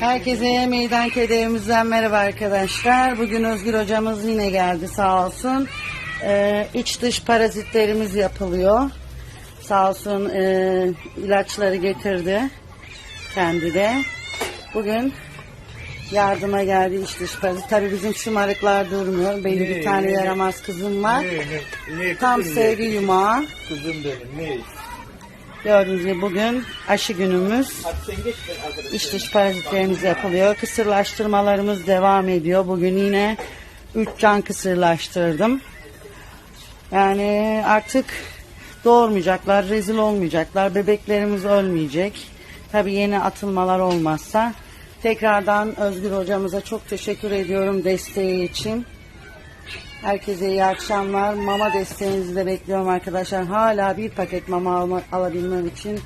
Herkese meydan kedi evimizden merhaba arkadaşlar. Bugün Özgür hocamız yine geldi sağ olsun. Ee, iç dış parazitlerimiz yapılıyor. Sağ olsun e, ilaçları getirdi kendi de. Bugün yardıma geldi iç dış parazit. Tabii bizim şımarıklar durmuyor. Benim bir Ne, tane ne, yaramaz kızım var. Ne, ne, ne Tam sevgi benim? yumağı. Kızım benim ne? Gördüğünüz gibi bugün aşı günümüz. İç dış parazitlerimiz yapılıyor. Kısırlaştırmalarımız devam ediyor. Bugün yine 3 can kısırlaştırdım. Yani artık doğurmayacaklar, rezil olmayacaklar. Bebeklerimiz ölmeyecek. Tabii yeni atılmalar olmazsa. Tekrardan Özgür hocamıza çok teşekkür ediyorum desteği için. Herkese iyi akşamlar. Mama desteğinizi de bekliyorum arkadaşlar. Hala bir paket mama alma, alabilmem için